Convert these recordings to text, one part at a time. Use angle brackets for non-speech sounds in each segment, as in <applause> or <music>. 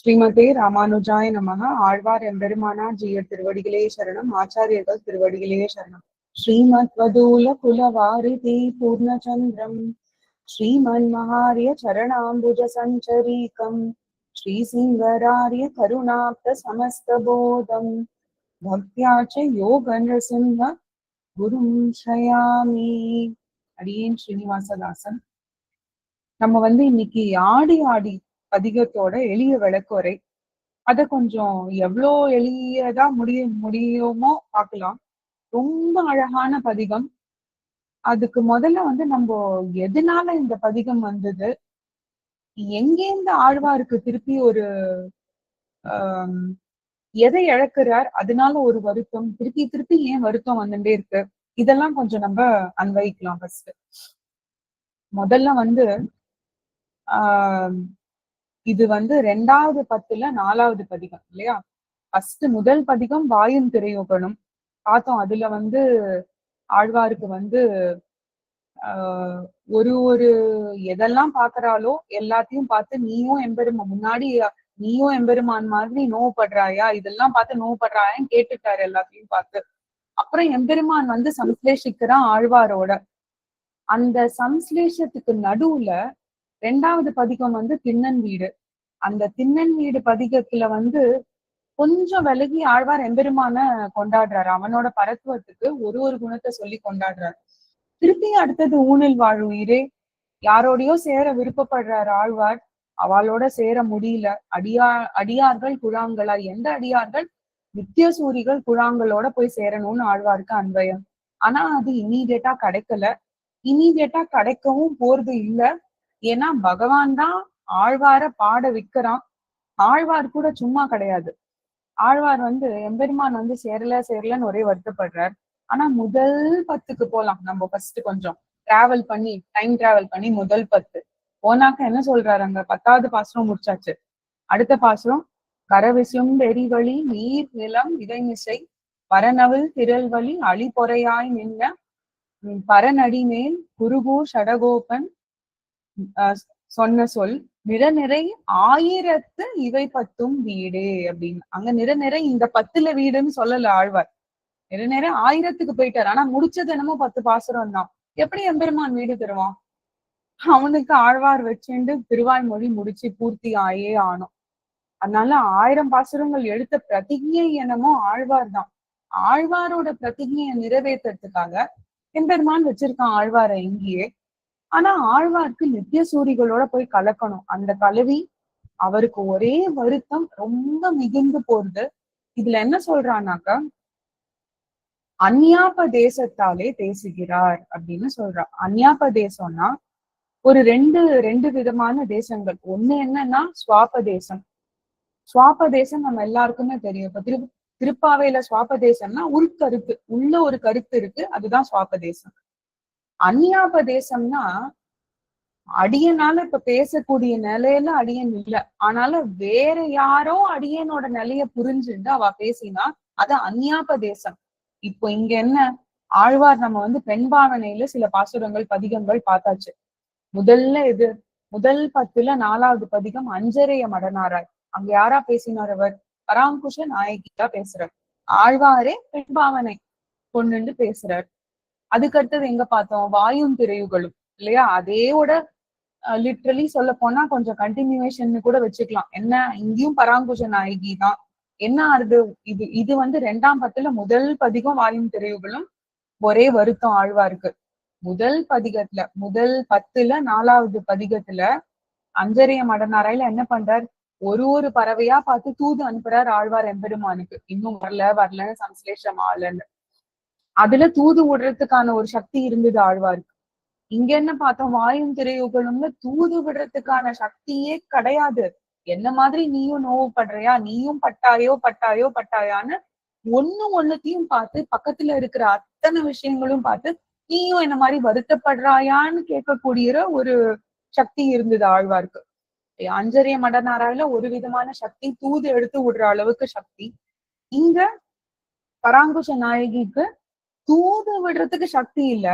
ஸ்ரீமதே ராமானுஜாய நமக ஆழ்வார் எம்பெருமானா ஜீயர் திருவடிகளே சரணம். ஆச்சாரியர்கள் திருவடிகளே சரணம். ஸ்ரீமத் வதூல குலவாரிதி பூர்ணச்சந்திரம். ஸ்ரீமன் மகாரிய சரணாம்புஜ சஞ்சரீகம். ஸ்ரீசிங்கராரிய கருணாப்த சமஸ்தபோதம் பக்தியாச்ச யோக நிருசிம்ம குரும் ஷயாமி. அடியேன் ஸ்ரீனிவாசதாசன். நம்ம வந்து இன்னைக்கு ஆடி ஆடி பதிகத்தோட எளிய விளக்குறை அத கொஞ்சம் எவ்வளோ எளியதா முடிய முடியுமோ பார்க்கலாம் ரொம்ப அழகான பதிகம். அதுக்கு முதல்ல வந்து நம்ம எதனால இந்த பதிகம் வந்தது? எங்கேருந்து ஆழ்வாருக்கு திருப்பி ஒரு ஆஹ் எதை இழக்கிறார்? அதனால ஒரு வருத்தம். திருப்பி திருப்பி ஏன் வருத்தம் வந்துட்டே இருக்கு? இதெல்லாம் கொஞ்சம் நம்ம அன்வைக்கலாம் ஃபர்ஸ்ட் முதல்ல வந்து ஆஹ் இது வந்து ரெண்டாவது பத்துல நாலாவது பதிகம் இல்லையா? ஃபர்ஸ்ட் முதல் பதிகம் வாயும் திரையோகணும் பார்த்தோம் அதுல வந்து ஆழ்வாருக்கு வந்து ஆஹ் ஒரு ஒரு எதெல்லாம் பாக்குறாலோ எல்லாத்தையும் பார்த்து நீயும் எம்பெருமா முன்னாடி நீயும் எம்பெருமான் மாதிரி நோவுப்படுறாயா இதெல்லாம் பார்த்து நோவுப்படுறாயான்னு கேட்டுட்டாரு எல்லாத்தையும் பார்த்து. அப்புறம் எம்பெருமான் வந்து சம்ஸ்லேஷிக்கிறான் ஆழ்வாரோட. அந்த சம்ஸ்லேஷத்துக்கு நடுவுல ரெண்டாவது பதிகம் வந்து திண்ணன் வீடு. அந்த திண்ணன் வீடு பதிகத்துல வந்து கொஞ்சம் விலகி ஆழ்வார் எம்பெருமான கொண்டாடுறாரு. அவனோட பரத்துவத்துக்கு ஒரு ஒரு குணத்தை சொல்லி கொண்டாடுறாரு. திருப்பி அடுத்தது ஊனில் வாழ் உயிரே யாரோடையோ சேர விருப்பப்படுறாரு ஆழ்வார். அவளோட சேர முடியல. அடியா அடியார்கள் குழாங்களா எந்த அடியார்கள்? நித்தியசூரிகள் குழாங்களோட போய் சேரணும்னு ஆழ்வாருக்கு அன்பயம். ஆனா அது இமீடியட்டா கிடைக்கல. இமீடியட்டா கிடைக்கவும் போறது இல்ல. ஏன்னா பகவான் தான் ஆழ்வார பாட விற்கிறான் ஆழ்வார் கூட சும்மா கிடையாது. ஆழ்வார் வந்து எம்பெருமான் வந்து சேரல சேரலன்னு ஒரே வருத்தப்படுறார். ஆனா முதல் பத்துக்கு போலாம். நம்ம ஃபர்ஸ்ட் கொஞ்சம் டிராவல் பண்ணி டைம் டிராவல் பண்ணி முதல் பத்து. போனாக்க என்ன சொல்றாரு அங்க? பத்தாவது பாசுரம் முடிச்சாச்சு. அடுத்த பாசுரம் கரவிசும் வெறிவழி நீர் நிலம் இடைமிசை பரநவில் திரள்வழி அழிபொறையாய் நின்ன பரநடி மேல் குருகூர் சடகோபன் சொன்ன சொல் நிறநிறை ஆயிரத்து இவை பத்தும் வீடு அப்படின்னு. அங்க நிறநிறை இந்த பத்துல வீடுன்னு சொல்லல ஆழ்வார். நிறநிறை ஆயிரத்துக்கு போயிட்டார். ஆனா முடிச்சது என்னமோ பத்து பாசுரம் தான். எப்படி எம்பெருமான் வீடு தருவான்? அவனுக்கு ஆழ்வார் வச்சுண்டு திருவாய்மொழி முடிச்சு பூர்த்தி ஆயே ஆனோம் அதனால ஆயிரம் பாசுரங்கள் எடுத்த பிரதிஜை என்னமோ ஆழ்வார் தான். ஆழ்வாரோட பிரதிஜையை நிறைவேற்றுறதுக்காக எம்பெருமான் வச்சிருக்கான் ஆழ்வாரை இங்கேயே. ஆனா ஆழ்வார்க்கு நித்திய சூரிகளோட போய் கலக்கணும். அந்த கலவி அவருக்கு ஒரே வருத்தம் ரொம்ப மிகுந்து போறது. இதுல என்ன சொல்றான்னாக்க அந்யாப தேசத்தாலே பேசுகிறார் அப்படின்னு சொல்றா. அந்யாப தேசம்னா ஒரு ரெண்டு ரெண்டு விதமான தேசங்கள். ஒண்ணு என்னன்னா சுவாப தேசம் சுவாப தேசம் நம்ம எல்லாருக்குமே தெரியும். இப்ப திரு திருப்பாவையில சுவாப தேசம்னா உள்கருத்து. உள்ள ஒரு கருத்து இருக்கு. அதுதான் சுவாப அந்யாபதேசம்னா அடியனால இப்ப பேசக்கூடிய நிலையில அடியன் இல்ல. ஆனாலும் வேற யாரோ அடியனோட நிலைய புரிஞ்சுட்டு அவ பேசினா அது அந்யாபதேசம். இப்போ இங்க என்ன? ஆழ்வார் நம்ம வந்து பெண் பாவனையில சில பாசுரங்கள் பதிகங்கள் பார்த்தாச்சு. முதல்ல இது முதல் பத்துல நாலாவது பதிகம் அஞ்சரைய மடனாராய். அங்க யாரா பேசினார் அவர்? பராங்குஷ நாயகியா பேசுறார். ஆழ்வாரே பெண் பாவனை கொண்டு பேசுறார். அதுக்கடுத்தது எங்க பார்த்தோம்? வாயும் திரையுகளும் இல்லையா? அதேவோட லிட்ரலி சொல்ல போனா கொஞ்சம் கண்டினியூவேஷன் கூட வச்சுக்கலாம். என்ன? இங்கேயும் பராங்குஷ நாயகி தான். என்ன ஆறுது? இது இது வந்து ரெண்டாம் பத்துல முதல் பதிகம் வாயும் திரையுகளும் ஒரே வருத்தம் ஆழ்வாருக்கு முதல் பதிகத்துல முதல் பத்துல நாலாவது பதிகத்துல அஞ்சரிய மடநாராயில என்ன பண்றார்? ஒரு ஒரு பறவையா பார்த்து தூது அனுப்புறார் ஆழ்வார் எம்பெருமானுக்கு. இன்னும் வரல வரலன்னு சம்ஸ்லேஷம் ஆகலன்னு அதுல தூது விடுறதுக்கான ஒரு சக்தி இருந்தது ஆழ்வாருக்கு. இங்க என்ன பார்த்தோம்? வாயும் திரையுகளும்ல தூது விடுறதுக்கான சக்தியே கிடையாது. என்ன மாதிரி நீயும் நோவுப்படுறியா நீயும் பட்டாயோ பட்டாயோ பட்டாயான்னு ஒண்ணு ஒண்ணுத்தையும் பார்த்து பக்கத்துல இருக்கிற அத்தனை விஷயங்களும் பார்த்து நீயும் என்ன மாதிரி வருத்தப்படுறாயான்னு கேட்கக்கூடிய ஒரு சக்தி இருந்தது ஆழ்வாருக்கு. அஞ்சரிய மடனாராயில ஒரு விதமான சக்தி தூது எடுத்து விடுற அளவுக்கு சக்தி. இங்க பராங்குஷ நாயகிக்கு தூது விடுறதுக்கு சக்தி இல்ல.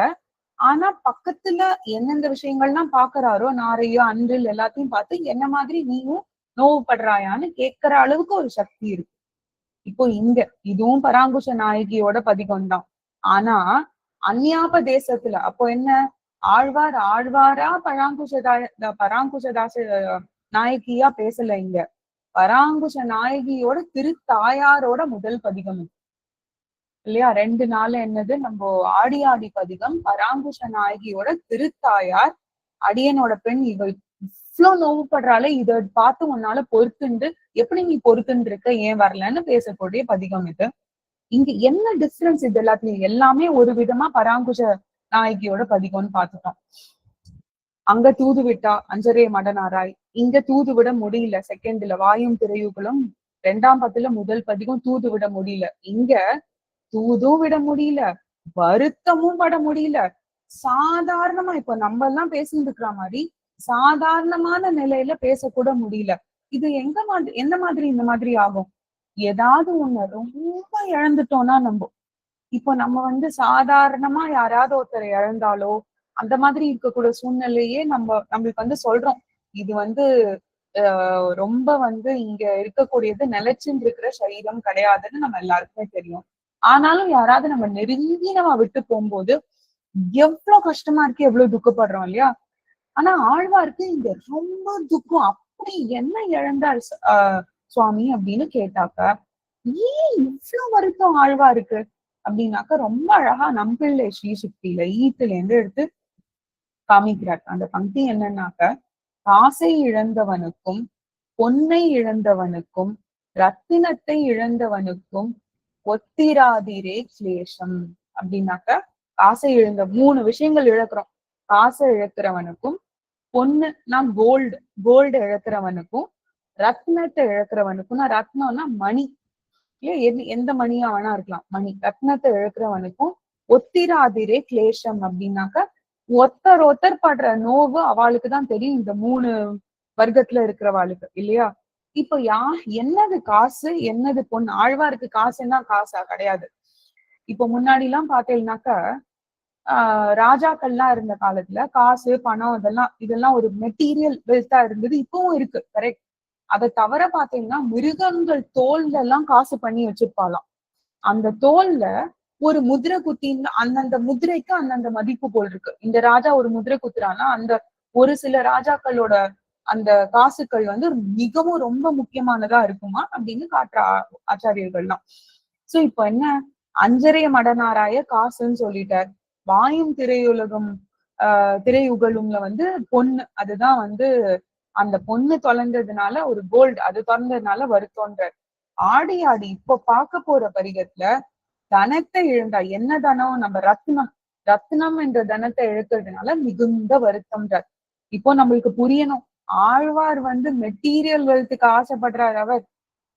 ஆனா பக்கத்துல எந்தெந்த விஷயங்கள்லாம் பாக்குறாரோ நாரையோ அன்றில் எல்லாத்தையும் பார்த்து என்ன மாதிரி நீயும் நோவுபடுறாயான்னு கேட்கிற அளவுக்கு ஒரு சக்தி இருக்கு. இப்போ இங்க இதுவும் பராங்குஷ நாயகியோட பதிகம் தான் ஆனா அந்யாப தேசத்துல அப்போ என்ன? ஆழ்வார் ஆழ்வாரா பராங்குஷதா பராங்குஷதாச நாயகியா பேசல இங்க. பராங்குஷ நாயகியோட திருத்தாயாரோட முதல் பதிகம் இல்லையா? ரெண்டு நாள் என்னது? நம்ம ஆடி ஆடி பதிகம் பராங்குஷ நாயகியோட திருத்தாயார் அடியனோட பெண் இவள். இவ்வளவு நோவுப்படுறாளே இத பார்த்து உன்னால பொறுத்துண்டு எப்படி நீ பொறுத்துன்னு இருக்க ஏன் வரலன்னு பேசக்கூடிய பதிகம் இது. இங்க என்ன டிஃபரன்ஸ் இது எல்லாத்துலயும்? எல்லாமே ஒரு விதமா பராங்குஷ நாயகியோட பதிகம்னு பார்த்துட்டோம். அங்க தூது விட்டா அஞ்சரே மடனாராய். இங்க தூது விட முடியல செகண்ட்ல வாயும் திரையுகளும் ரெண்டாம் பத்துல முதல் பதிகம் தூது விட முடியல. இங்க தூதும் விட முடியல வருத்தமும் பட முடியல. சாதாரணமா இப்ப நம்ம எல்லாம் பேசிட்டு இருக்கிற மாதிரி சாதாரணமான நிலையில பேசக்கூட முடியல. இது எங்க மாதிரி எந்த மாதிரி இந்த மாதிரி ஆகும்? ஏதாவது ஒண்ணு ரொம்ப இழந்துட்டோம்னா நம்ம இப்போ நம்ம வந்து சாதாரணமா யாராவது ஒருத்தரை இழந்தாலோ அந்த மாதிரி இருக்கக்கூடிய சூழ்நிலையே நம்ம நம்மளுக்கு வந்து சொல்றோம். இது வந்து ஆஹ் ரொம்ப வந்து இங்க இருக்கக்கூடியது நிலைச்சுன்னு இருக்கிற சரீரம் கிடையாதுன்னு நம்ம எல்லாருக்குமே தெரியும். ஆனாலும் யாராவது நம்ம நெருங்கி நம்ம விட்டு போகும்போது எவ்வளவு கஷ்டமா இருக்கு எவ்வளவு துக்கப்படுறோம் இல்லையா? ஆனா ஆழ்வாருக்கு இங்க ரொம்ப துக்கம். அப்படி என்ன இழந்தார் சுவாமி அப்படின்னு கேட்டாக்க ஏன் இவ்வளவு வருத்தம் ஆழ்வாருக்கு? அப்படின்னாக்க ரொம்ப அழகா நம்பிள்ளை ஸ்ரீ சுக்தியில ஈத்துல இருந்து எடுத்து காமிக்கிறார். அந்த பங்கி என்னன்னாக்க காசை இழந்தவனுக்கும் பொன்னை இழந்தவனுக்கும் ரத்தினத்தை இழந்தவனுக்கும் ஒத்திராதிரே கிளேஷம் அப்படின்னாக்க காசை இழந்த மூணு விஷயங்கள் இழக்கிறோம். காசை இழக்கிறவனுக்கும் பொண்ணுனா கோல்டு கோல்டு இழக்கிறவனுக்கும் ரத்னத்தை இழக்கிறவனுக்கும் நான் ரத்னம்னா மணி. இல்லையா எது எந்த மணியா வேணா இருக்கலாம். மணி. ரத்னத்தை இழக்கிறவனுக்கும் ஒத்திராதிரே கிளேஷம் அப்படின்னாக்க ஒத்தர் ஒருத்தர் படுற நோவு அவளுக்கு தான் தெரியும். இந்த மூணு வர்க்கத்துல இருக்கிறவாளுக்கு இல்லையா? இப்ப யா என்னது காசு? என்னது பொண்ணு? ஆழ்வாருக்கு காசுன்னா காசா? கிடையாது. இப்போ முன்னாடி எல்லாம் பாத்தீங்கன்னாக்க ஆஹ் ராஜாக்கள்லாம் இருந்த காலத்துல காசு பணம் இதெல்லாம் இதெல்லாம் ஒரு மெட்டீரியல் வெல்த்தா இருந்தது. இப்பவும் இருக்கு. கரெக்ட் அதை தவிர பாத்தீங்கன்னா மிருகங்கள் தோல்ல எல்லாம் காசு பண்ணி வச்சிருப்பாளாம். அந்த தோல்ல ஒரு முதிரை குத்தி அந்தந்த முதிரைக்கு அந்தந்த மதிப்பு போல் இருக்கு. இந்த ராஜா ஒரு முதிரை குத்துறான்னா அந்த ஒரு சில ராஜாக்களோட அந்த காசுக்கள் வந்து மிகவும் ரொம்ப முக்கியமானதா இருக்குமா அப்படின்னு காட்டுற ஆ- ஆச்சாரியர்கள்லாம். சோ இப்ப என்ன? அஞ்சரைய மடனாராய காசுன்னு சொல்லிட்டார். வாயும் திரையுலகம் ஆஹ் திரையுகலும்ல வந்து பொண்ணு. அதுதான் வந்து அந்த பொண்ணு தொலைந்ததுனால ஒரு கோல்டு அது திறந்ததுனால வருத்தோன்றார். ஆடி ஆடி இப்ப பார்க்க போற பரிகத்துல தனத்தை இழந்தா என்ன தனம்? நம்ம ரத்னம். ரத்னம் என்ற தனத்தை இழக்கிறதுனால மிகுந்த வருத்தம்ன்றார். இப்போ நம்மளுக்கு புரியணும். ஆழ்வார் வந்து மெட்டீரியல் வெல்த்துக்கு ஆசைப்படுறாரு. அவர்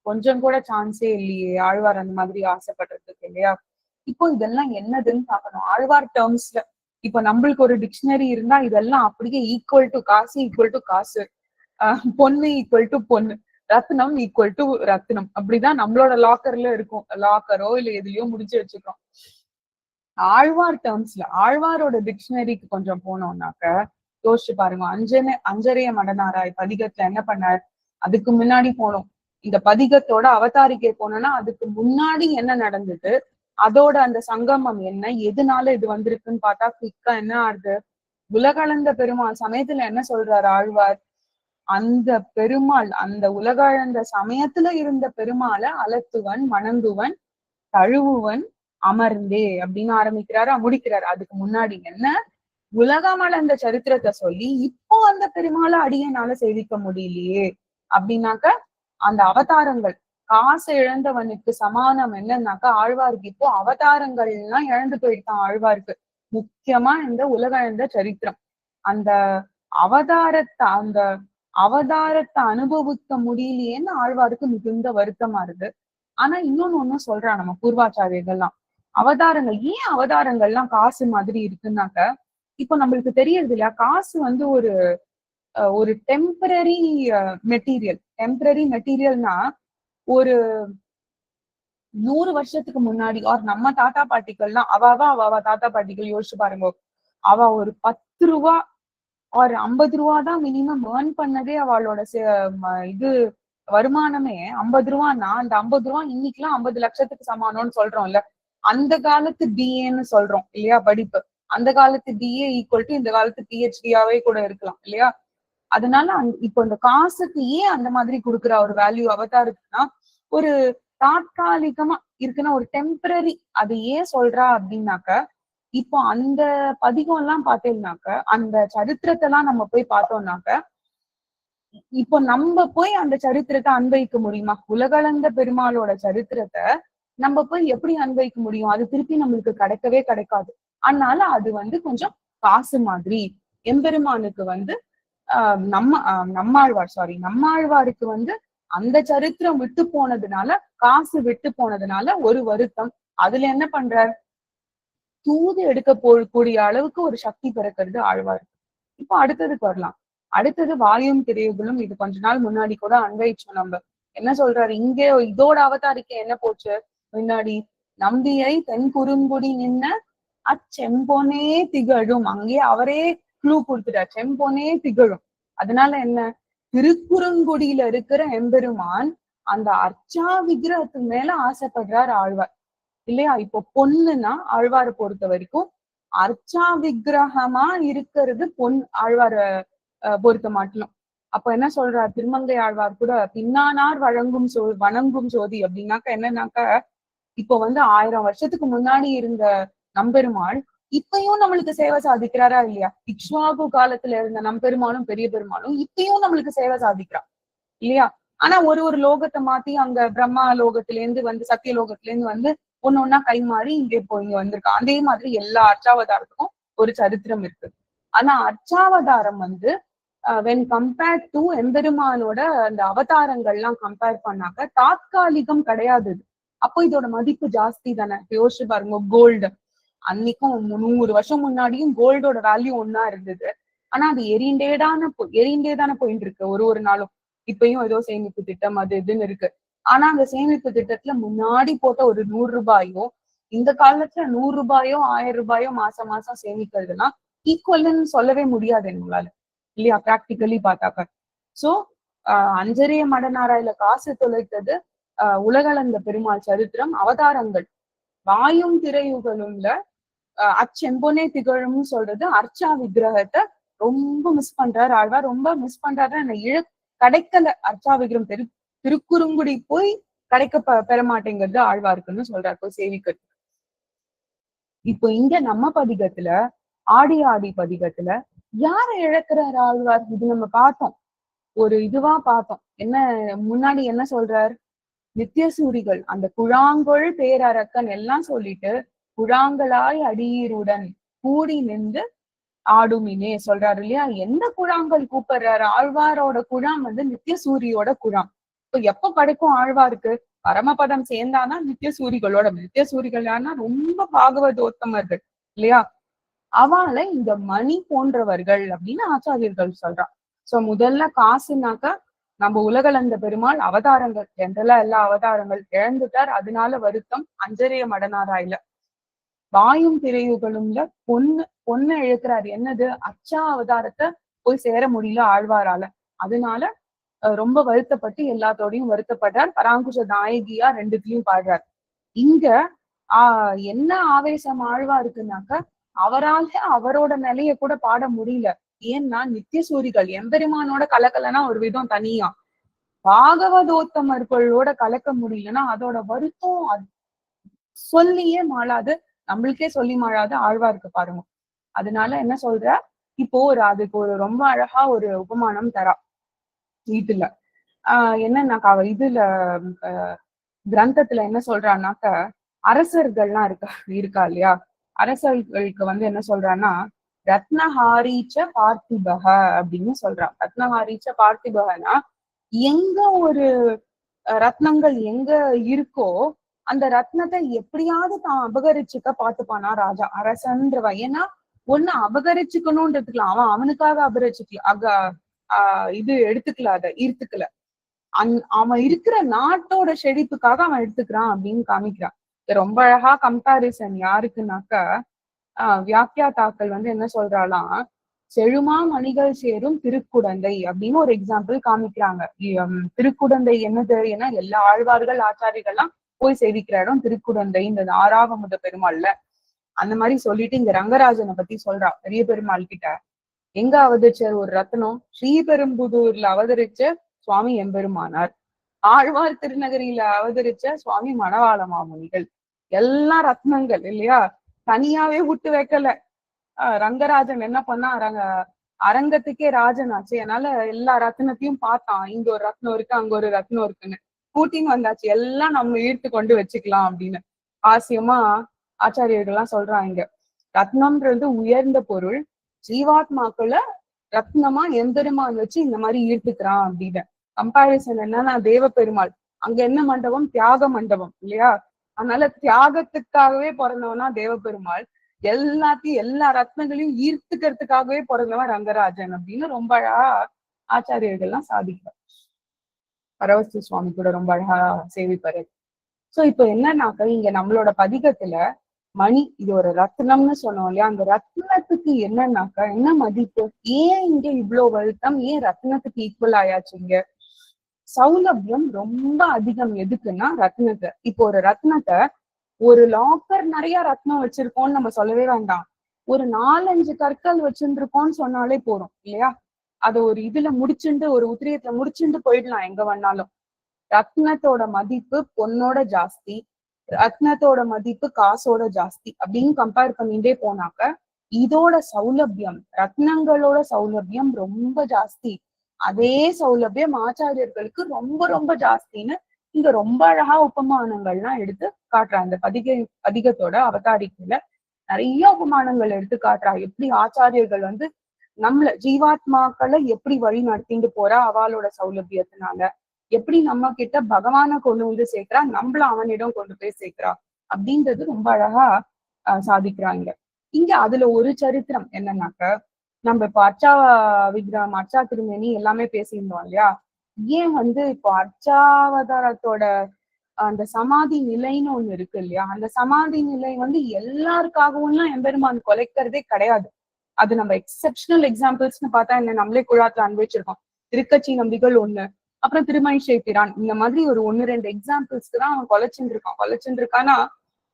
கொஞ்சம் கூட சான்ஸே இல்லையே. ஆழ்வார் அந்த மாதிரி ஆசைப்படுறதுக்கு இல்லையா? இப்போ இதெல்லாம் என்னதுன்னு பார்க்கணும். ஆழ்வார் டேர்ம்ஸ்ல இப்போ நம்மளுக்கு ஒரு டிக்ஷனரி இருந்தா இதெல்லாம் அப்படியே ஈக்குவல் டு காசு ஈக்குவல் டு காசு. ஆஹ் பொண்ணு ஈக்குவல் டு பொண்ணு. ரத்னம் ஈக்குவல் டு ரத்னம். அப்படிதான் நம்மளோட லாக்கர்ல இருக்கும். லாக்கரோ இல்ல எதுலயோ முடிச்சு வச்சுக்கிறோம். ஆழ்வார் டேர்ம்ஸ்ல ஆழ்வாரோட டிக்ஷனரிக்கு கொஞ்சம் போனோம்னாக்க யோசிச்சு பாருங்க. அஞ்சனை அஞ்சரைய மடனாராய் பதிகத்துல என்ன பண்ணார்? அதுக்கு முன்னாடி போனோம். இந்த பதிகத்தோட அவதாரிக்கை போனோம்னா அதுக்கு முன்னாடி என்ன நடந்தது? அதோட அந்த சங்கமம் என்ன? எதனால இது வந்திருக்குன்னு பார்த்தா குயிக்கா என்ன ஆகுது உலகளந்த பெருமாள் சமயத்துல என்ன சொல்றாரு ஆழ்வார்? அந்த பெருமாள் அந்த உலகளந்த சமயத்துல இருந்த பெருமாளை அலத்துவன் மணந்துவன் தழுவுவன் அமர்ந்தே அப்படின்னு ஆரம்பிக்கிறாரு? முடிக்கிறாரு. அதுக்கு முன்னாடி என்ன? உலகம் அளந்த சரித்திரத்தை சொல்லி இப்போ அந்த பெருமாளை அடியனால சேவிக்க முடியலையே அப்படின்னாக்க அந்த அவதாரங்கள் காசு இழந்தவனுக்கு சமானம் என்னன்னாக்கா ஆழ்வாருக்கு இப்போ அவதாரங்கள் எல்லாம் இழந்து போயிட்டான் ஆழ்வாருக்கு. முக்கியமா இந்த உலகளந்த சரித்திரம். அந்த அவதாரத்தை அந்த அவதாரத்தை அனுபவிக்க முடியலையேன்னு ஆழ்வாருக்கு மிகுந்த வருத்தமா இருக்கு. ஆனா இன்னொன்னு ஒண்ணும் சொல்றான் நம்ம பூர்வாச்சாரியர்கள்லாம். அவதாரங்கள் ஏன் அவதாரங்கள்லாம் காசு மாதிரி இருக்குன்னாக்க இப்போ நம்மளுக்கு தெரியறது இல்லையா? காசு வந்து ஒரு ஒரு டெம்பரரி மெட்டீரியல் டெம்பரரி மெட்டீரியல்னா ஒரு நூறு வருஷத்துக்கு முன்னாடி ஆர் நம்ம தாத்தா பாட்டிகள்லாம் அவாவா அவாவா தாத்தா பாட்டிகள் யோசிச்சு பாருங்க. அவ ஒரு பத்து ரூபா ஒரு ஐம்பது ரூபா தான் மினிமம் ஏர்ன் பண்ணதே அவளோட இது வருமானமே. ஐம்பது ரூபான்னா அந்த ஐம்பது ரூபா இன்னைக்குலாம் ஐம்பது லட்சத்துக்கு சமானம்னு சொல்றோம்ல. அந்த காலத்து பிஏன்னு சொல்றோம் இல்லையா? படிப்பு. அந்த காலத்து பிஏ ஈக்குவல் டு இந்த காலத்து பிஹெச்டியாவே கூட இருக்கலாம் இல்லையா? அதனால இப்போ இந்த காசுக்கு ஏன் அந்த மாதிரி கொடுக்குற ஒரு வேல்யூ அவதாருக்குன்னா ஒரு தாற்காலிகமா இருக்குன்னா ஒரு டெம்பரரி அது ஏன் சொல்றா அப்படின்னாக்க இப்போ அந்த பதிகம் எல்லாம் பார்த்தீங்கன்னாக்க அந்த சரித்திரத்தை எல்லாம் நம்ம போய் பார்த்தோம்னாக்க இப்போ நம்ம போய் அந்த சரித்திரத்தை அன்பைக்க முடியுமா? உலகளந்த பெருமாளோட சரித்திரத்தை நம்ம போய் எப்படி அன்பைக்க முடியும்? அது திருப்பி நம்மளுக்கு கிடைக்கவே கிடைக்காது. அதனால அது வந்து கொஞ்சம் காசு மாதிரி. எம்பெருமானுக்கு வந்து ஆஹ் நம்ம நம்மாழ்வார் சாரி நம்மாழ்வாருக்கு வந்து அந்த சரித்திரம் விட்டு போனதுனால காசு விட்டு போனதுனால ஒரு வருத்தம். அதுல என்ன பண்றார்? தூது எடுக்க போகக்கூடிய அளவுக்கு ஒரு சக்தி பிறக்கிறது ஆழ்வார். இப்போ அடுத்ததுக்கு வரலாம். அடுத்தது வாயும் திரையுகளும் இது கொஞ்ச நாள் முன்னாடி கூட அன்வைச்சோம் நம்ம. என்ன சொல்றாரு? இங்கே இதோட அவதாரிக்க என்ன போச்சு? முன்னாடி நம்பியை தென் குறுங்குடி நின்ன அச்செம்பொனே திகழும் அங்கே அவரே க்ளூ கொடுத்துட்டார் செம்பொனே திகழும் அதனால என்ன திருக்குறங்குடியில இருக்கிற எம்பெருமான் அந்த அர்ச்சா விக்கிரகத்து மேல ஆசைப்படுறார் ஆழ்வார் இல்லையா இப்போ பொண்ணுன்னா ஆழ்வாரை பொறுத்த வரைக்கும் அர்ச்சா விக்கிரகமா இருக்கிறது பொன் ஆழ்வார பொறுத்த மாட்டிலும் அப்ப என்ன சொல்றார் திருமங்கை ஆழ்வார் கூட பின்னானார் வழங்கும் சோ வணங்கும் சோதி அப்படின்னாக்க என்னன்னாக்க இப்போ வந்து ஆயிரம் வருஷத்துக்கு முன்னாடி இருந்த நம்பெருமான் இப்பயும் நம்மளுக்கு சேவை சாதிக்கிறாரா இல்லையா? இக்ஷ்வாகு காலத்துல இருந்த நம்பெருமானும் பெரிய பெருமானும் இப்பயும் நம்மளுக்கு சேவை சாதிக்கிறா இல்லையா? ஆனா ஒரு ஒரு லோகத்தை மாத்தி அங்க பிரம்மா லோகத்துல இருந்து வந்து சத்திய லோகத்துல இருந்து வந்து ஒன்னு ஒன்னா கை மாறி இங்க இப்போ இங்க வந்திருக்கா அதே மாதிரி எல்லா அர்ச்சாவதாரத்துக்கும் ஒரு சரித்திரம் இருக்கு. ஆனா அர்ச்சாவதாரம் வந்து வென் கம்பேர்ட் டு எம்பெருமானோட அந்த அவதாரங்கள்லாம் கம்பேர் பண்ணாக்க தாத்காலிகம் கிடையாது அப்போ இதோட மதிப்பு ஜாஸ்தி தானே? யோசிச்சு பாருங்க கோல்டு அன்னைக்கும் நூறு வருஷம் முன்னாடியும் கோல்டோட வேல்யூ ஒன்னா இருந்தது. ஆனா அது எரிண்டேடான எரிண்டே தானே போயிட்டு இருக்கு. ஒரு ஒரு நாளும். இப்பயும் ஏதோ சேமிப்பு திட்டம் அது இதுன்னு இருக்கு. ஆனா அந்த சேமிப்பு திட்டத்துல முன்னாடி போட்ட ஒரு நூறு ரூபாயோ இந்த காலத்துல நூறு ரூபாயோ ஆயிரம் ரூபாயோ மாசம் மாசம் சேமிக்கிறதுனா ஈக்குவல்னு சொல்லவே முடியாது எங்களால. இல்லையா? பிராக்டிக்கலி பார்த்தாக்க. சோ ஆஹ் அஞ்சரிய மடநாராயில காசு தொலைத்தது ஆஹ் உலகளந்த பெருமாள் சரித்திரம் அவதாரங்கள். வாயும் திரையுகளும்ல அச்செம்பொனே திகழும்னு சொல்றது அர்ச்சா விக்கிரகத்தை ரொம்ப மிஸ் பண்றாரு ஆழ்வார். ரொம்ப மிஸ் பண்றாரு. அந்த இழ கிடைக்கல அர்ச்சா விக்கிரம் திரு திருக்குறுங்குடி போய் கிடைக்க பெற மாட்டேங்கிறது ஆழ்வாருக்குன்னு சொல்றாரு போய் சேவிக்கிறது இப்போ இங்க நம்ம பதிகத்துல ஆடி ஆடி பதிகத்துல யார இழக்கிறார் ஆழ்வார்? இது நம்ம பார்த்தோம். ஒரு இதுவா பார்த்தோம். என்ன முன்னாடி என்ன சொல்றார்? நித்தியசூரிகள் அந்த குழாங்கொள் பேரரக்கன் எல்லாம் சொல்லிட்டு குழாங்களாய் அடியீருடன் கூடி நின்று ஆடுமினே சொல்றாரு இல்லையா? எந்த குழாங்கள் கூப்பிடுறாரு? ஆழ்வாரோட குழாம் வந்து நித்தியசூரியோட குழாம். இப்ப எப்ப படைக்கும் ஆழ்வாருக்கு? பரமபதம் சேர்ந்தானா நித்தியசூரிகளோட நித்தியசூரிகள் யாருன்னா ரொம்ப பாகவதோத்தமர்கள் இல்லையா? அவளை இந்த மணி போன்றவர்கள் அப்படின்னு ஆச்சாரியர்கள் சொல்றான் சோ முதல்ல காசுனாக்கா நம்ம உலகளந்த பெருமாள் அவதாரங்கள் ஜென்ரலா எல்லா அவதாரங்கள் இழந்துட்டார். அதனால வருத்தம் அஞ்சரிய மடனாராயில வாயும் திரையுகளும்ல பொண்ணு பொண்ணு இழுக்கிறார். என்னது? அச்சா அவதாரத்தை போய் சேர முடியல ஆழ்வாரால. அதனால ரொம்ப வருத்தப்பட்டு எல்லாத்தோடையும் வருத்தப்படுறார். பராங்குஷ நாயகியா ரெண்டுத்தையும் பாடுறார். இங்க ஆஹ் என்ன ஆவேசம் ஆழ்வா இருக்குனாக்க அவரால அவரோட நிலைய கூட பாட முடியல. ஏன்னா நித்திய சூரிகள் எம்பெருமானோட கலக்கலனா ஒரு விதம் தனியா. பாகவதோத்தமர்களோட கலக்க முடியலன்னா அதோட வருத்தம் சொல்லியே மாளாது நம்மளுக்கே சொல்லி மாழாது ஆழ்வாருக்கு பாருங்க. அதனால என்ன சொல்ற? இப்போ ஒரு அதுக்கு ஒரு ரொம்ப அழகா ஒரு உபமானம் தரா. வீட்டுல. ஆஹ் என்னன்னாக்கா இதுல கிரந்தத்துல என்ன சொல்றான்னாக்க அரசர்கள்லாம் இருக்கா இருக்கா இல்லையா? அரசர்களுக்கு வந்து என்ன சொல்றான்னா ரத்னஹாரீச்ச பார்த்திபக அப்படின்னு சொல்றான் ரத்னஹாரீச்ச பார்த்திபகனா எங்க ஒரு ரத்னங்கள் எங்க இருக்கோ அந்த ரத்னத்தை எப்படியாவது தான் அபகரிச்சுக்க பாத்துப்பானா ராஜா அரசன்றவன். ஏன்னா ஒண்ணு அபகரிச்சுக்கணும்ன்றதுக்கலாம் அவன் அவனுக்காக அபகரிச்சுக்கல அக ஆஹ் இது எடுத்துக்கல அத ஈர்த்துக்கல. அந் அவன் இருக்கிற நாட்டோட செழிப்புக்காக அவன் எடுத்துக்கிறான் அப்படின்னு காமிக்கிறான். ரொம்ப அழகா கம்பாரிசன் யாருக்குனாக்க ஆஹ் வியாக்கியாத்தாக்கள் வந்து என்ன சொல்றாளாம் செழுமா மணிகள் சேரும் திருக்குடந்தை அப்படின்னு ஒரு எக்ஸாம்பிள் காமிக்கிறாங்க. திருக்குடந்தை என்னது? ஏன்னா எல்லா ஆழ்வார்கள் ஆச்சாரிகள்லாம் போய் சேவிக்கிற இடம் திருக்குடந்தை இந்த ஆறாவமுத பெருமாள்ல. அந்த மாதிரி சொல்லிட்டு இங்க ரங்கராஜனை பத்தி சொல்றா பெரிய பெருமாள் கிட்ட. எங்க அவதரிச்சார் ஒரு ரத்னம்? ஸ்ரீபெரும்புதூர்ல அவதரிச்ச சுவாமி எம்பெருமானார். ஆழ்வார் திருநகரியில அவதரிச்ச சுவாமி மணவாள மாமுனிகள். எல்லாம் ரத்னங்கள் இல்லையா? தனியாவே விட்டு வைக்கல. ரங்கராஜன் என்ன பண்ணா அரங்க அரங்கத்துக்கே ராஜன் ஆச்சு. அதனால எல்லா ரத்னத்தையும் பார்த்தான். இங்க ஒரு ரத்னம் இருக்கு அங்க ஒரு ரத்னம் இருக்குன்னு. கூட்டின்னு வந்தாச்சு. எல்லாம் நம்ம ஈர்த்து கொண்டு வச்சுக்கலாம் அப்படின்னு. ஆசியமா ஆச்சாரியர்கள்லாம் சொல்றாங்க ரத்னம்ன்றது உயர்ந்த பொருள். ஜீவாத்மாக்களை ரத்னமா எம்பெருமான் வச்சு இந்த மாதிரி ஈர்த்துக்கிறான் அப்படின்னு. கம்பாரிசன் என்னன்னா தேவ பெருமாள் அங்க என்ன மண்டபம்? தியாக மண்டபம் இல்லையா? அதனால தியாகத்துக்காகவே பிறந்தவனா தேவ பெருமாள் எல்லாத்தையும் எல்லா ரத்னங்களையும் ஈர்த்துக்கிறதுக்காகவே பிறந்தவன் ரங்கராஜன் அப்படின்னு ரொம்ப அழகா ஆச்சாரியர்கள்லாம் சாதிக்கிறார். பரவஸ்து சுவாமி கூட ரொம்ப அழகா சேவிப்பாரு. சோ இப்போ என்னன்னாக்க இங்க நம்மளோட பதிகத்துல மணி இது ஒரு ரத்னம்னு சொன்னோம் இல்லையா? அந்த ரத்னத்துக்கு என்னன்னாக்கா என்ன மதிப்பு? ஏன் இங்க இவ்வளவு வருத்தம்? ஏன் ரத்னத்துக்கு ஈக்குவல் ஆயாச்சு இங்க? சௌலபியம் ரொம்ப அதிகம் எதுக்குன்னா ரத்னத்தை. இப்போ ஒரு ரத்னத்தை ஒரு லாக்கர் நிறைய ரத்னம் வச்சிருக்கோம்னு நம்ம சொல்லவே வேண்டாம். ஒரு நாலஞ்சு கற்கள் வச்சிருந்துருக்கோம்னு சொன்னாலே போறோம் இல்லையா? அதை ஒரு இதுல முடிச்சுண்டு ஒரு உத்திரியத்துல முடிச்சுண்டு போயிடலாம் எங்க வேணாலும். ரத்னத்தோட மதிப்பு பொண்ணோட ஜாஸ்தி ரத்னத்தோட மதிப்பு காசோட ஜாஸ்தி அப்படின்னு கம்பேர் பண்ணிட்டே போனாக்க இதோட சௌலபியம் ரத்னங்களோட சௌலபியம் ரொம்ப ஜாஸ்தி. அதே சௌலபியம் ஆச்சாரியர்களுக்கு ரொம்ப ரொம்ப ஜாஸ்தின்னு இங்க ரொம்ப அழகா உபமானங்கள்லாம் எடுத்து காட்டுறா. இந்த பதிக பதிகத்தோட அவதாரிக்கையில நிறைய உபமானங்கள் எடுத்து காட்டுறா. எப்படி ஆச்சாரியர்கள் வந்து நம்மள ஜீவாத்மாக்களை எப்படி வழி நடத்திட்டு போறா அவளோட சௌலபியத்தினால? எப்படி நம்ம கிட்ட பகவானை கொண்டு வந்து சேர்க்கிறா? நம்மள அவனிடம் கொண்டு போய் சேர்க்கிறா? அப்படின்றது ரொம்ப அழகா சாதிக்கிறாங்க. இங்க அதுல ஒரு சரித்திரம் என்னன்னாக்க நம்ம இப்ப அர்ச்சா விக்ரம் அர்ச்சா திருமணி எல்லாமே பேசியிருந்தோம் இல்லையா? ஏன் வந்து இப்போ அர்ச்சாவதாரத்தோட அந்த சமாதி நிலைன்னு ஒண்ணு இருக்கு இல்லையா? அந்த சமாதி நிலை வந்து எல்லாருக்காகவும் எல்லாம் எம்பெருமான் கொலைக்கிறதே கிடையாது. அது நம்ம எக்ஸப்ஷனல் எக்ஸாம்பிள்ஸ்னு பார்த்தா என்ன நம்மளே குழாத்துல அனுபவிச்சிருக்கோம். திருக்கட்சி நம்பிகள் ஒண்ணு அப்புறம் திருமணி பிரான். இந்த மாதிரி ஒரு ஒன்னு ரெண்டு எக்ஸாம்பிள்ஸ்க்கு தான் அவன் கொலைச்சுட்டு இருக்கான்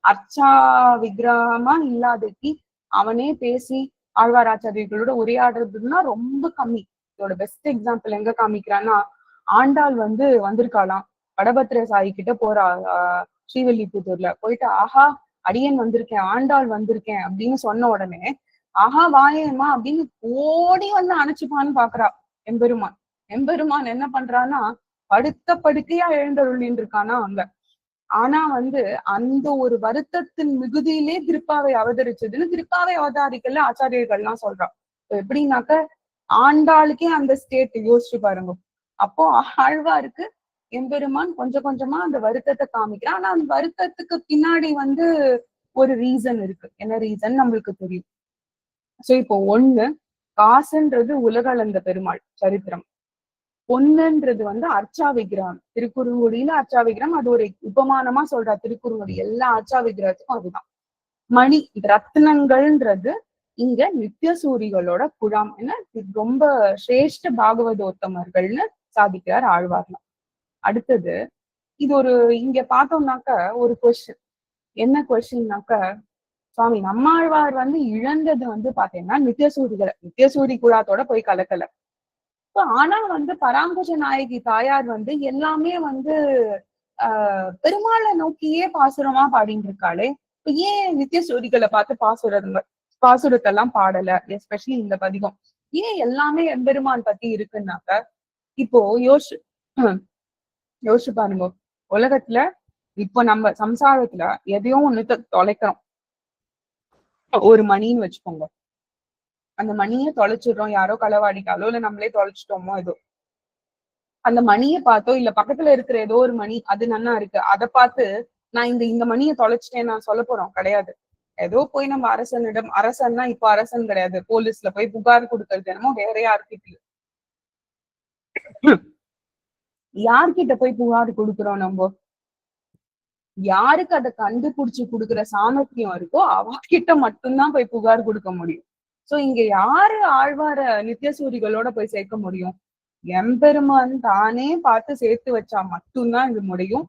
அர்ச்சா விக்கிரகமா இல்லாதக்கு அவனே பேசி ஆழ்வாராச்சாரியர்களோட உரையாடுறதுன்னா ரொம்ப கம்மி. இதோட பெஸ்ட் எக்ஸாம்பிள் எங்க காமிக்கிறான்னா ஆண்டாள் வந்து வந்திருக்காளாம். வடபத்திர சாயி கிட்ட போறா ஸ்ரீவல்லிபுத்தூர்ல. போயிட்டு ஆஹா அடியன் வந்திருக்கேன் ஆண்டாள் வந்திருக்கேன் அப்படின்னு சொன்ன உடனே ஆஹா வாயேம்மா அப்படின்னு ஓடி வந்து அணைச்சுப்பான்னு பாக்குறா எம்பெருமான். எம்பெருமான் என்ன பண்றான்னா படுத்த படுக்கையா எழுந்தருளின் இருக்கானா அங்க. ஆனா வந்து அந்த ஒரு வருத்தத்தின் மிகுதியிலே திருப்பாவை அவதரிச்சதுன்னு திருப்பாவை அவதாரிக்கல ஆச்சாரியர்கள்லாம் சொல்றா. எப்படின்னாக்க ஆண்டாளுக்கே அந்த ஸ்டேட் யோசிச்சு பாருங்க. அப்போ ஆழ்வாருக்கு எம்பெருமான் கொஞ்சம் கொஞ்சமா அந்த வருத்தத்தை காமிக்கிறான். ஆனா அந்த வருத்தத்துக்கு பின்னாடி வந்து ஒரு ரீசன் இருக்கு. என்ன ரீசன் நம்மளுக்கு தெரியும். சோ இப்போ ஒண்ணு காசுன்றது உலகளந்த பெருமாள் சரித்திரம். பொண்ணுன்றது வந்து அர்ச்சா விக்கிரகம் திருக்குறுங்குடியில அர்ச்சா விக்கிரகம் அது ஒரு உபமானமா சொல்றா திருக்குறுங்குடி. எல்லா அர்ச்சா விக்கிரகத்துக்கும் அதுதான். மணி ரத்னங்கள்ன்றது இங்க நித்தியசூரிகளோட குழாம். என்ன? ரொம்ப சிரேஷ்ட பாகவதோத்தமர்கள்னு சாதிக்கிறார் ஆழ்வார்லாம் அடுத்தது இது ஒரு இங்க பார்த்தோம்னாக்க ஒரு கொஸ்டின் என்ன கொஸ்டின்னாக்க சுவாமி நம்மாழ்வார் வந்து இழந்தது வந்து பாத்தீங்கன்னா நித்தியசூரிகளை நித்தியசூரி குழாத்தோட போய் கலக்கல. ஆனா வந்து பராங்குஜ நாயகி தாயார் வந்து எல்லாமே வந்து ஆஹ் பெருமாளை நோக்கியே பாசுரமா பாடிட்டு இருக்காளே இப்ப ஏன் நித்தியசூரிகளை பார்த்து பாசுரங்க பாசுரத்தெல்லாம் பாடல எஸ்பெஷலி இந்த பதிகம்? ஏன் எல்லாமே எம்பெருமான் பத்தி இருக்குன்னாக்க இப்போ யோசி யோசிச்சு பாருங்க. உலகத்துல இப்போ நம்ம சம்சாரத்துல எதையும் ஒண்ணு தொலைக்கிறோம். ஒரு மணின்னு வச்சுக்கோங்க. அந்த மணியை தொலைச்சிடுறோம். யாரோ களவாடிட்டாலோ இல்ல நம்மளே தொலைச்சிட்டோமோ ஏதோ. அந்த மணியை பார்த்தோ இல்ல பக்கத்துல இருக்கிற ஏதோ ஒரு மணி அது நன்னா இருக்கு. அதை பார்த்து நான் இந்த இந்த மணியை தொலைச்சிட்டேன் நான் சொல்ல போறோம். கிடையாது. ஏதோ போய் நம்ம அரசனிடம் அரசன்னா இப்ப அரசன் கிடையாது. போலீஸ்ல போய் புகார் கொடுக்கறது என்னமோ வேற யாருக்கிட்ட <laughs> யார்கிட்ட போய் புகார் கொடுக்குறோம் நம்ம? யாருக்கு அதை கண்டுபிடிச்சு கொடுக்குற சாமர்த்தியம் இருக்கோ அவகிட்ட மட்டும்தான் போய் புகார் கொடுக்க முடியும். சோ இங்க யாரு ஆழ்வார நித்தியசூரிகளோட போய் சேர்க்க முடியும்? எம்பெருமான் தானே பார்த்து சேர்த்து வச்சா மட்டும்தான் இது முடியும்.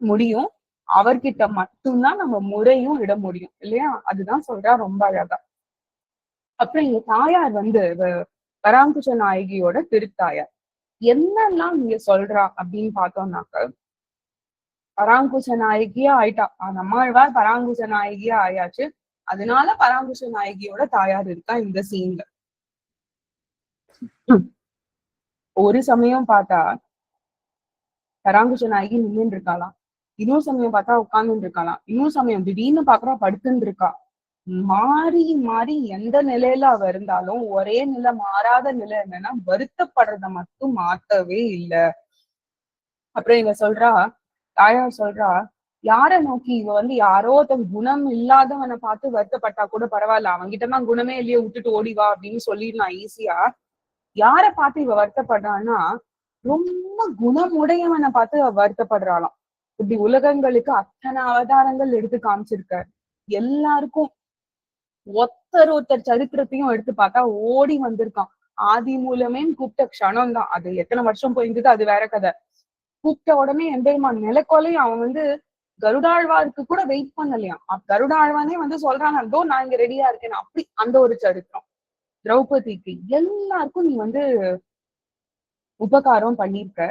முடியும். அவர்கிட்ட மட்டும்தான் நம்ம முறையும் இட முடியும். இல்லையா? அதுதான் சொல்றா ரொம்ப அழகா. அப்புறம் இங்க தாயார் வந்து பராங்குஷ நாயகியோட திருத்தாயார். என்னெல்லாம் இங்க சொல்றா அப்படின்னு பார்த்தோம்னாக்க பராங்குஷ நாயகியா ஆயிட்டா. ஆஹ் நம்மாழ்வார் பராங்குஷ நாயகியா ஆயாச்சு. அதனால பராங்குஷ நாயகியோட தாயார் இருக்கா இந்த சீன்ல ஒரு சமயம் பார்த்தா பராங்குஷ நாயகி நின்னுட்டு இருக்காளாம். இன்னொரு சமயம் பார்த்தா உட்கார்ந்துட்டு இருக்காளாம். இன்னொரு சமயம் திடீர்னு பாக்குறா படுத்துட்டு இருக்கா. மாறி மாறி எந்த நிலையில அவ இருந்தாலும் ஒரே நிலை மாறாத நிலை என்னன்னா வருத்தப்படுறத மட்டும் மாத்தவே இல்ல. அப்புறம் இவ சொல்றா தாயார் சொல்றா யார நோக்கி? இவ வந்து யாரோ தன் குணம் இல்லாதவனை பார்த்து வருத்தப்பட்டா கூட பரவாயில்ல. அவன்கிட்ட தான் குணமே இல்லையே விட்டுட்டு ஓடி வா அப்படின்னு சொல்லிடலாம் ஈஸியா. யார பார்த்து இவ வருத்தப்படுறான்னா ரொம்ப குணமுடையவனை பார்த்து அவ வருத்தப்படுறாளாம். இப்படி உலகங்களுக்கு அத்தனை அவதாரங்கள் எடுத்து காமிச்சிருக்க எல்லாருக்கும் ஒருத்தர் ஒருத்தர் சரித்திரத்தையும் எடுத்து பார்த்தா ஓடி வந்திருக்கான். ஆதி மூலமே கூப்பிட்ட க்ஷணம் தான் அது எத்தனை வருஷம் போயிருந்தது அது வேற கதை. கூப்பிட்ட உடனே எம்பெருமான் நிலக்கொலையும் அவன் வந்து கருடாழ்வாருக்கு கூட வெயிட் பண்ணலையாம். கருடாழ்வானே வந்து சொல்றான் அதோ நான் இங்க ரெடியா இருக்கேன். அப்படி அந்த ஒரு சரித்திரம். திரௌபதிக்கு எல்லாருக்கும் நீ வந்து உபகாரம் பண்ணிருக்க.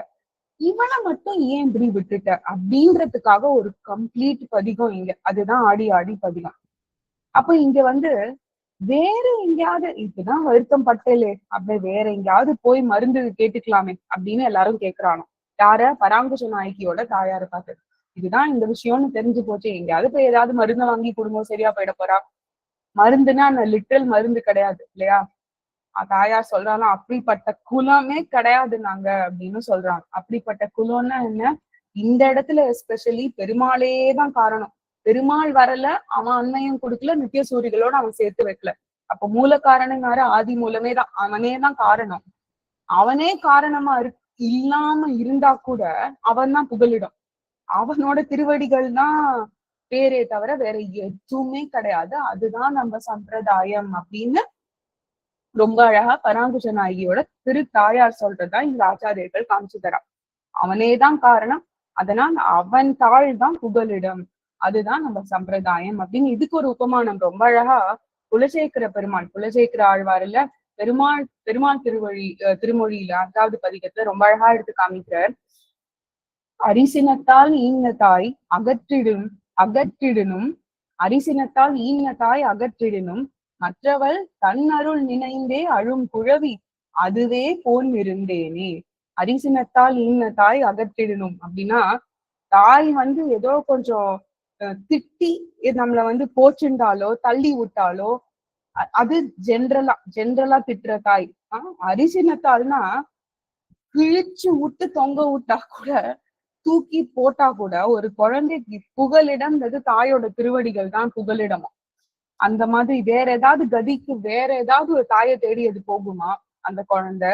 இவனை மட்டும் ஏன் இப்படி விட்டுட்ட? அப்படின்றதுக்காக ஒரு கம்ப்ளீட் பதிகம் இங்க. அதுதான் ஆடி ஆடி பதிகம். அப்ப இங்க வந்து வேற எங்கேயாவது இதுதான் வருத்தம் பட்டலே அப்படி வேற எங்கேயாவது போய் மருந்து கேட்டுக்கலாமே அப்படின்னு எல்லாரும் கேக்குறானோ? யார? பராங்குஷ நாயகியோட தாயார பார்த்தது. இதுதான் இந்த விஷயம்னு தெரிஞ்சு போச்சு. எங்கேயாவது போய் ஏதாவது மருந்தை வாங்கி குடும்பம் சரியா போயிட போறா. மருந்துன்னா அந்த லிட்டல் மருந்து கிடையாது இல்லையா? தாயார் சொல்றாங்க அப்படிப்பட்ட குலமே கிடையாது நாங்க அப்படின்னு சொல்றாங்க அப்படிப்பட்ட குலம்னா என்ன? இந்த இடத்துல எஸ்பெஷலி பெருமாளே தான் காரணம். பெருமாள் வரல அவன் அன்னையும் கொடுக்கல நித்திய சூரிகளோட அவன் சேர்த்து வைக்கல. அப்ப மூல காரணங்கார ஆதி மூலமே தான் அவனே தான் காரணம். அவனே காரணமா இருக்கு. இல்லாம இருந்தா கூட அவன் தான் புகலிடம். அவனோட திருவடிகள் தான் பேரே தவிர வேற எதுவுமே கிடையாது. அதுதான் நம்ம சம்பிரதாயம் அப்படின்னு ரொம்ப அழகா பராங்குஜ நாயகியோட திரு தாயார் சொல்றதா இந்த ஆச்சாரியர்கள் காமிச்சு தரா. அவனேதான் காரணம். அதனால் அவன் தாழ் தான் புகலிடம். அதுதான் நம்ம சம்பிரதாயம் அப்படின்னு இதுக்கு ஒரு உபமானம். ரொம்ப அழகா குலசேகர பெருமாள் குலசேகர ஆழ்வார்ல பெருமாள் பெருமாள் திருவழி அஹ் திருமொழியில அஞ்சாவது பதிகத்துல ரொம்ப அழகா எடுத்து காமிக்கிறார். அரிசினத்தால் ஈன தாய் அகற்றிடும் அகற்றிடனும். அரிசினத்தால் ஈன தாய் அகற்றிடனும். மற்றவள் தன் அருள் நினைந்தே அழும் குழவி அதுவே போன் இருந்தேனே அரிசினத்தால் ஈன தாய் அகற்றிடணும் அப்படின்னா தாய் வந்து ஏதோ கொஞ்சம் அஹ், திட்டி நம்மள வந்து போச்சுண்டாலோ தள்ளி விட்டாலோ அது ஜென்ரலா ஜென்ரலா திட்டுற தாய். ஆஹ் அரிசினத்தால்னா கிழிச்சு விட்டு தொங்க விட்டா கூட தூக்கி போட்டா கூட ஒரு குழந்தைக்கு புகலிடம்ன்றது தாயோட திருவடிகள் தான் புகலிடமா. அந்த மாதிரி வேற ஏதாவது கதிக்கு வேற ஏதாவது ஒரு தாயை தேடி அது போகுமா அந்த குழந்தை?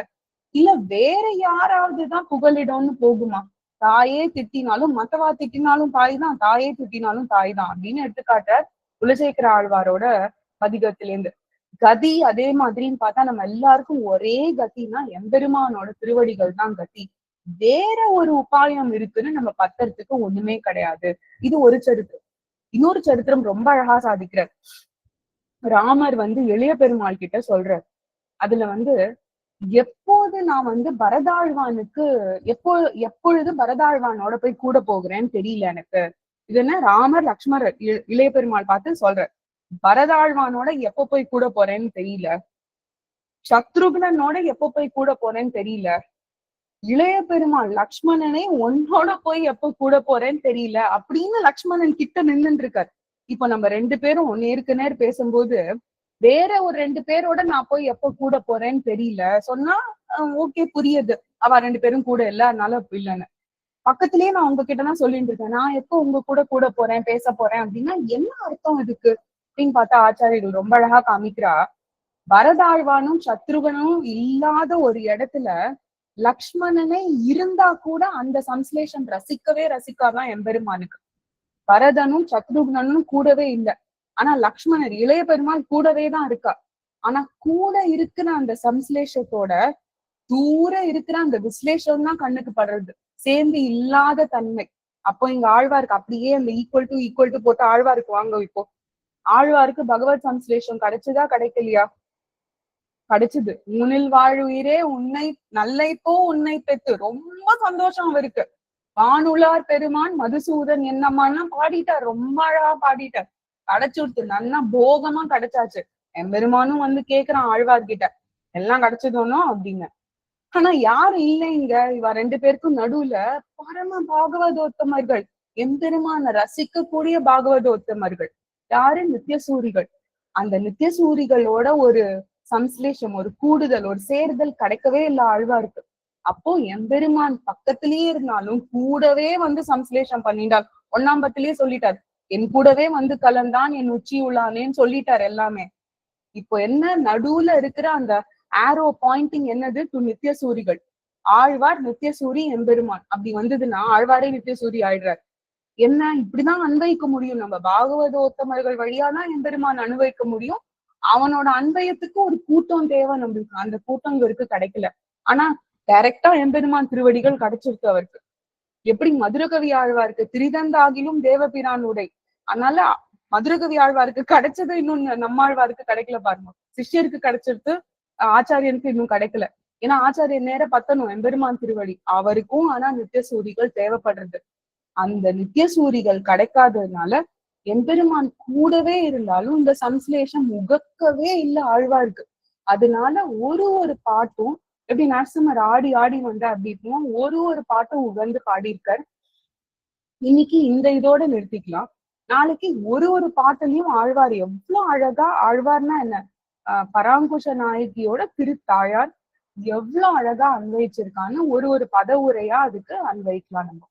இல்ல வேற யாராவது தான் புகலிடம்னு போகுமா? தாயே திட்டினாலும் மத்தவா திட்டினாலும் தாய் தான் தாயே திட்டினாலும் தாய் தான் அப்படின்னு எடுத்துக்காட்ட குலசேகர ஆழ்வாரோட பதிகத்திலேருந்து கதி அதே மாதிரின்னு பார்த்தா நம்ம எல்லாருக்கும் ஒரே கத்தினா எம்பெருமானோட திருவடிகள் தான் கதி வேற ஒரு உபாயம் இருக்குன்னு நம்ம பத்தறதுக்கு ஒண்ணுமே கிடையாது. இது ஒரு சரித்திரம். இன்னொரு சரித்திரம் ரொம்ப அழகா சாதிக்கிறார். ராமர் வந்து இளைய பெருமாள் கிட்ட சொல்றார். அதுல வந்து எப்போது நான் வந்து பரதாழ்வானுக்கு எப்போ எப்பொழுது பரதாழ்வானோட போய் கூட போகிறேன்னு தெரியல எனக்கு. இது என்ன? ராமர் லக்ஷ்மணர் இ- இளைய பெருமாள் பார்த்து சொல்றார். பரதாழ்வானோட எப்ப போய் கூட போறேன்னு தெரியல. சத்ருக்னனோட எப்ப போய் கூட போறேன்னு தெரியல. இளைய பெருமாள் லக்ஷ்மணனே உன்னோட போய் எப்ப கூட போறேன்னு தெரியல அப்படின்னு லக்ஷ்மணன் கிட்ட நின்னுட்டு இருக்காரு இப்ப நம்ம ரெண்டு பேரும் நேருக்கு நேர் பேசும்போது வேற ஒரு ரெண்டு பேரோட நான் போய் எப்ப கூட போறேன்னு தெரியல. சொன்னா ஓகே புரியுது. அவ ரெண்டு பேரும் கூட இல்ல அதனால இல்லைன்னு. பக்கத்துலயே நான் உங்ககிட்ட தான் சொல்லிட்டு இருக்கேன் நான் எப்போ உங்க கூட கூட போறேன் பேச போறேன் அப்படின்னா என்ன அர்த்தம் இதுக்கு? அப்படின்னு பார்த்தா ஆச்சாரியர்கள் ரொம்ப அழகா காமிக்கிறா. வரதாழ்வானும் சத்ருகனும் இல்லாத ஒரு இடத்துல லக்ஷ்மணனே இருந்தா கூட அந்த சம்ஸ்லேஷன் ரசிக்கவே ரசிக்காதான் எம்பெருமானுக்கு. பரதனும் சத்ருக்னனும் கூடவே இல்ல. ஆனா லக்ஷ்மணர் இளைய பெருமாள் கூடவே தான் இருக்கா. ஆனா கூட இருக்கிற அந்த சம்ஸ்லேஷத்தோட தூர இருக்கிற அந்த விஸ்லேஷம் தான் கண்ணுக்கு படுறது. சேர்ந்து இல்லாத தன்மை. அப்போ இங்க ஆழ்வாருக்கு அப்படியே அந்த ஈக்குவல் டு ஈக்குவல் டு போட்டு ஆழ்வாருக்கு வாங்க இப்போ ஆழ்வாருக்கு பகவத் சம்ஸ்லேஷம் கிடைச்சதா? கிடைக்கலையா? கிடைச்சது. உனில் வாழுயிரே உன்னை நல்லைப்போ உன்னை பெத்து ரொம்ப சந்தோஷம் அவருக்கு. வானுலார் பெருமான் மதுசூதன் என்னம்மான்னா பாடிட்டார். ரொம்ப அழகா பாடிட்டார். கிடைச்சுடுத்து நல்லா போகமா கிடைச்சாச்சு. எம்பெருமானும் வந்து கேக்குறான் ஆழ்வார்கிட்ட. எல்லாம் கிடைச்சதோனோ? அப்படின்னு. ஆனா யாரு இல்லைங்க இவ ரெண்டு பேருக்கும் நடுவுல பரம பாகவதோத்தமர்கள். எம்பெருமான ரசிக்கக்கூடிய பாகவதோத்தமர்கள். யாரு நித்தியசூரிகள்? அந்த நித்தியசூரிகளோட ஒரு சம்ஸ்லேஷம் ஒரு கூடுதல் ஒரு சேர்தல் கிடைக்கவே இல்லை ஆழ்வாருக்கு அப்போ எம்பெருமான் பக்கத்திலேயே இருந்தாலும் கூடவே வந்து சம்ஸ்லேஷம் பண்ணிட்டார். ஒன்னாம் பத்திலேயே சொல்லிட்டார். என் கூடவே வந்து கலந்தான் என் உச்சி உள்ளானேன்னு சொல்லிட்டார் எல்லாமே. இப்போ என்ன நடுவுல இருக்கிற அந்த ஆரோ பாயிண்டிங் என்னது? டு நித்தியசூரிகள். ஆழ்வார் நித்தியசூரி எம்பெருமான். அப்படி வந்ததுன்னா ஆழ்வாரே நித்தியசூரி ஆயிடுறார். என்ன? இப்படிதான் அன்வைக்க முடியும். நம்ம பாகவதோத்தமர்கள் வழியா தான் எம்பெருமான் அனுபவிக்க முடியும். அவனோட அன்பயத்துக்கு ஒரு கூட்டம் தேவை நம்மளுக்கு. அந்த கூட்டம் இவருக்கு கிடைக்கல. ஆனா டைரக்டா எம்பெருமான் திருவடிகள் கிடைச்சிருக்கு அவருக்கு. எப்படி மதுரகவி ஆழ்வாருக்கு திரிதந்தாகிலும் தேவபிரான் உடை. அதனால மதுரகவி ஆழ்வாருக்கு கிடைச்சது இன்னும் நம்மாழ்வாருக்கு கிடைக்கல பாருங்க. சிஷ்யருக்கு கிடைச்சிருக்கு ஆச்சாரியனுக்கு இன்னும் கிடைக்கல. ஏன்னா ஆச்சாரியன் நேர பத்தணும் எம்பெருமான் திருவடி. அவருக்கும் ஆனா நித்தியசூரிகள் தேவைப்படுறது. அந்த நித்தியசூரிகள் கிடைக்காததுனால எம்பெருமான் கூடவே இருந்தாலும் இந்த சம்ஸ்லேஷம் உகக்கவே இல்ல ஆழ்வாருக்கு. அதனால ஒரு ஒரு பாட்டும் எப்படி நரசிம்மர் ஆடி ஆடி வந்த அப்படின்னா ஒரு ஒரு பாட்டும் உகந்து பாடியிருக்கார். இன்னைக்கு இந்த இதோட நிறுத்திக்கலாம். நாளைக்கு ஒரு ஒரு பாட்டுலயும் ஆழ்வார் எவ்வளவு அழகா ஆழ்வார்னா என்ன? ஆஹ் பராங்குஷ நாயகியோட திருத்தாயார் எவ்வளவு அழகா அன்வயிச்சிருக்கான்னு ஒரு ஒரு பத உரையா அதுக்கு அன்வயிக்கலாம் நம்ம.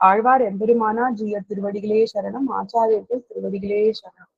ஆழ்வார் எம்பெருமானா ஜிய திருவடிகளே சரணம் ஆச்சாரியர்கள் திருவடிகளே சரணம்.